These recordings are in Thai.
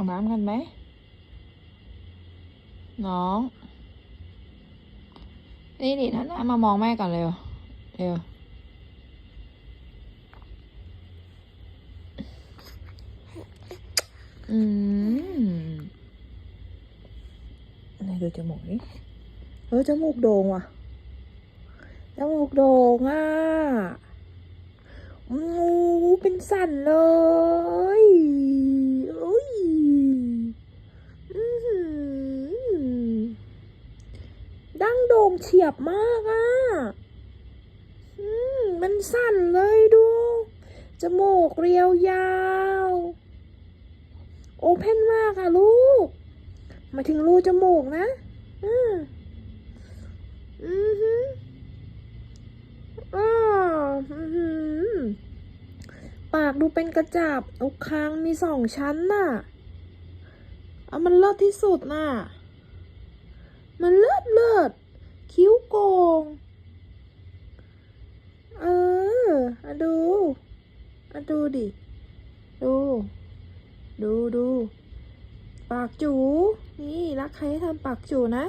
อาบน้ำกันไหม น้อง นี่ดิท่านมามองแม่ก่อนเร็ว เร็ว อืมไหนดูจมูกดิเออจมูกโด่งว่ะ จมูกโด่งอะงูเป็นสันเลยอื้อหือ ดั้งโด่งเฉียบมากอะมันสั่นเลยดู จมูกเรียวยาว โอเพนมากอะลูก มาถึงรูจมูกนะ อืมอือหืออ้ออือหือปากดูเป็นกระจับอกคางมีสองชั้นน่ะเอามันเลิศที่สุดน่ะ มันเลิศเลิศ คิ้วโกง เอออะดูอะดูดิ ดู ดูดู ปากจู นี่รักใครให้ทำปากจูนะ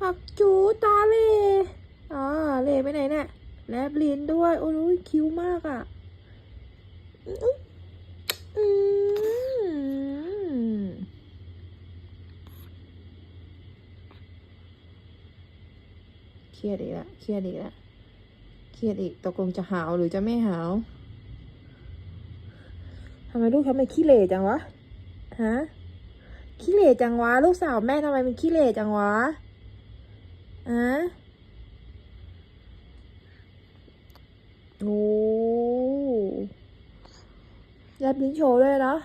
ปากจูตาเล่อ่าเล่ไปไหนเนี่ย แลบลิ้นด้วย โอ้ยคิ้วมากอะ่ะอื้ออืมเค รียดอีกแล้วเครียดอีกแล้วเครียดอีกตกลงจะหาวหรือจะไม่หาวทำไมลูกทำไมขี้เหร่จังวะฮะขี้เหร่จังวะ ลูกสาวแม่ทำไมเป็นขี้เหร่จังวะอะโอ้แลบลิ้นโชว์ด้วยเนาะ